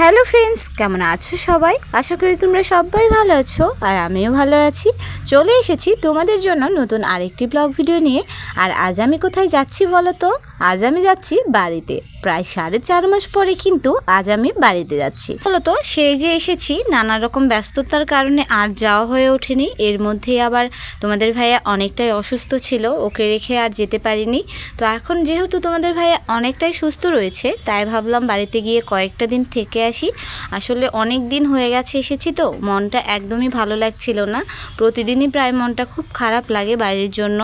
Hello friends, কেমন আছো সবাই? আশা করি তোমরা সবাই ভালো আছো আর আমিও ভালো আছি। চলে এসেছি তোমাদের জন্য নতুন আরেকটি ব্লগ ভিডিও নিয়ে। আর আজ আমি কোথায় যাচ্ছি বলো তো আজ আমি যাচ্ছি বাড়িতে। প্রায় সাড়ে চার মাস পরে কিন্তু আজ আমি বাড়িতে যাচ্ছি। বলতো, সেই যে এসেছি, নানা রকম ব্যস্ততার কারণে আর যাওয়া হয়ে ওঠেনি। এর মধ্যেই আবার তোমাদের ভাইয়া অনেকটাই অসুস্থ ছিল, ওকে রেখে আর যেতে পারিনি। তো এখন যেহেতু তোমাদের ভাইয়া অনেকটাই সুস্থ রয়েছে, তাই ভাবলাম বাড়িতে গিয়ে কয়েকটা দিন থেকে আসি। আসলে অনেক দিন হয়ে গেছে এসেছি তো, মনটা একদমই ভালো লাগছিল না। প্রতিদিনই প্রায় মনটা খুব খারাপ লাগে বাড়ির জন্য,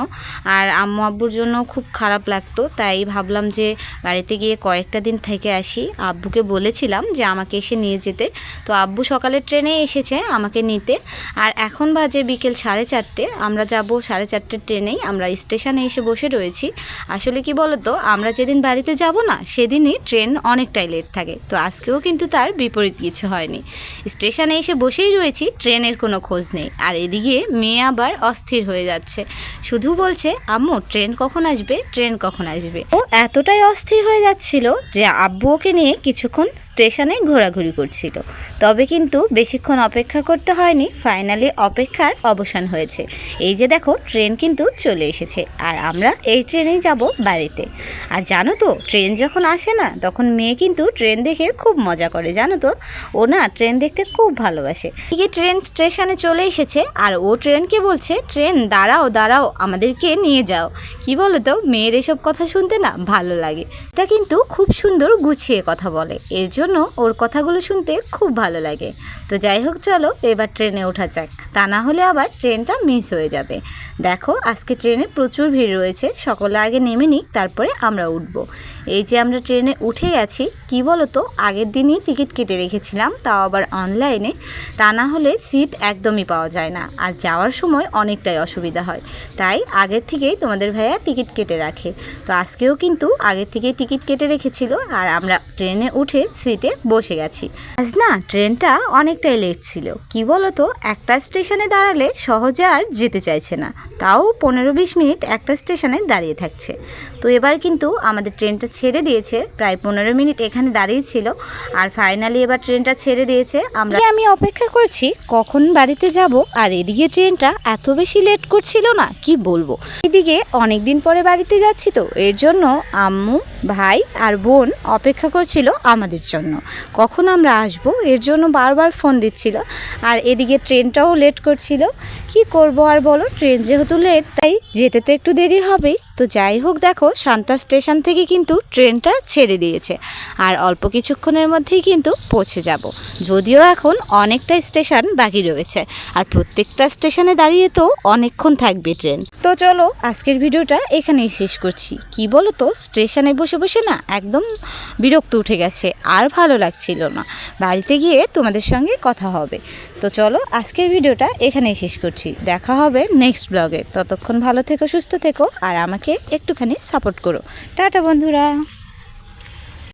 আর আম্মু আব্বুর জন্য খুব খারাপ লাগতো। তাই ভাবলাম যে বাড়িতে গিয়ে কয়েকটা দিন থেকে আসি। আব্বুকে বলেছিলাম যে আমাকে এসে নিয়ে যেতে। তো আব্বু সকালে ট্রেনে এসেছে আমাকে নিতে। আর এখন বাজে বিকেল সাড়ে চারটে। আমরা যাব সাড়ে চারটের ট্রেনেই। আমরা স্টেশনে এসে বসে রয়েছি। আসলে কি বলতো, আমরা যেদিন বাড়িতে যাব না, সেদিনই ট্রেন অনেকটাই লেট থাকে। তো আজকেও কিন্তু তার বিপরীত কিছু হয়নি। স্টেশনে এসে বসেই রয়েছি, ট্রেনের কোনো খোঁজ নেই। আর এদিকে মেয়ে আবার অস্থির হয়ে যাচ্ছে। শুধু বলছে, আম্মু, ট্রেন কখন আসবে? ট্রেন কখন আসবে? ও এতটাই অস্থির হয়ে যাচ্ছিল যে আব্বু ওকে নিয়ে কিছুক্ষণ স্টেশনে ঘোরাঘুরি করছিল। তবে কিন্তু বেশিক্ষণ অপেক্ষা করতে হয়নি, ফাইনালি অপেক্ষার অবসান হয়েছে। এই যে দেখো, ট্রেন কিন্তু চলে এসেছে। আর আমরা এই ট্রেনেই যাব বাড়িতে। আর জানো তো, ট্রেন যখন আসে না, তখন মেয়ে কিন্তু ট্রেন দেখে খুব মজা করে। জানো তো? ও না ট্রেন দেখতে খুব ভালোবাসে। এদিকে ট্রেন স্টেশনে চলে এসেছে, আর ও ট্রেনকে বলছে, ট্রেন, দাঁড়াও দাঁড়াও, আমাদেরকে নিয়ে যাও। কি বলো তো? মেয়ের এসব কথা শুনতে না ভালো লাগে। এটা কিন্তু খুব সুন্দর গুছিয়ে কথা বলে। এর জন্য ওর কথাগুলো শুনতে খুব ভালো লাগে। তো যাই হোক, চলো, এবার ট্রেনে ওঠা যাক। তা না হলে আবার ট্রেনটা মিস হয়ে যাবে। দেখো, আজকে ট্রেনে প্রচুর ভিড় রয়েছে। সকলে আগে নেমে নিক, তারপরে আমরা উঠব। এই যে আমরা ট্রেনে উঠে গেছি কি বলো তো আগের দিনই টিকিট কেটে রেখেছিলাম, তাও আবার অনলাইনে। তা না হলে সিট একদমই পাওয়া যায় না, আর যাওয়ার সময় অনেকটাই অসুবিধা হয়। তাই আগের থেকেই তোমাদের ভাইয়া টিকিট কেটে রাখে। তো আজকেও কিন্তু আগের থেকেই টিকিট কেটে রেখেছিল, আর আমরা ট্রেনে উঠে সিটে বসে গেছি। আজ না ট্রেনটা অনেকটাই লেট ছিল। কি বলো তো একটা স্টেশনে দাঁড়ালে সহজে আর যেতে চাইছে না। তাও পনেরো বিশ মিনিট একটা স্টেশনে দাঁড়িয়ে থাকছে। তো এবার কিন্তু আমাদের ট্রেনটা ছেড়ে দিয়েছে। প্রায় পনেরো মিনিট এখানে দাঁড়িয়ে ছিল আর ফাইনালি এবার ট্রেনটা ছেড়ে দিয়েছে। আমরা আমি অপেক্ষা করছি, কখন বাড়িতে যাব? আর এদিকে ট্রেনটা এত বেশি লেট করছিল না, কি বলব? এদিকে অনেক দিন পরে বাড়িতে যাচ্ছি তো, এর জন্য আম্মু, ভাই আর বোন অপেক্ষা করছিল আমাদের জন্য। কখন আমরা আসব? এর জন্য বারবার ফোন দিচ্ছিল। আর এদিকে ট্রেনটাও লেট করছিল। কি করব আর বলো, ট্রেন যেহেতু লেট তাই যেতে তো একটু দেরি হবেই। তো যাই হোক দেখো শান্তা স্টেশন থেকে কিন্তু ট্রেনটা ছেড়ে দিয়েছে। আর অল্প কিছুক্ষণের মধ্যেই কিন্তু পৌঁছে যাব। যদিও এখন অনেকটা স্টেশন বাকি রয়েছে। আর প্রত্যেকটা স্টেশনে দাঁড়িয়ে তো অনেকক্ষণ থাকবে ট্রেন। তো চলো, আজকের ভিডিওটা এখানেই শেষ করছি। কি বলো তো স্টেশনে বসে বসে না একদম বিরক্ত উঠে গেছে। আর ভালো লাগছিল না। বাড়িতে গিয়ে তোমাদের সঙ্গে কথা হবে। তো চলো আজকের ভিডিওটা এখানেই শেষ করছি। দেখা হবে নেক্সট ব্লগে ততক্ষণ ভালো থেকো, সুস্থ থেকো, আর আমাকে একটুখানি সাপোর্ট করো। টাটা বন্ধুরা।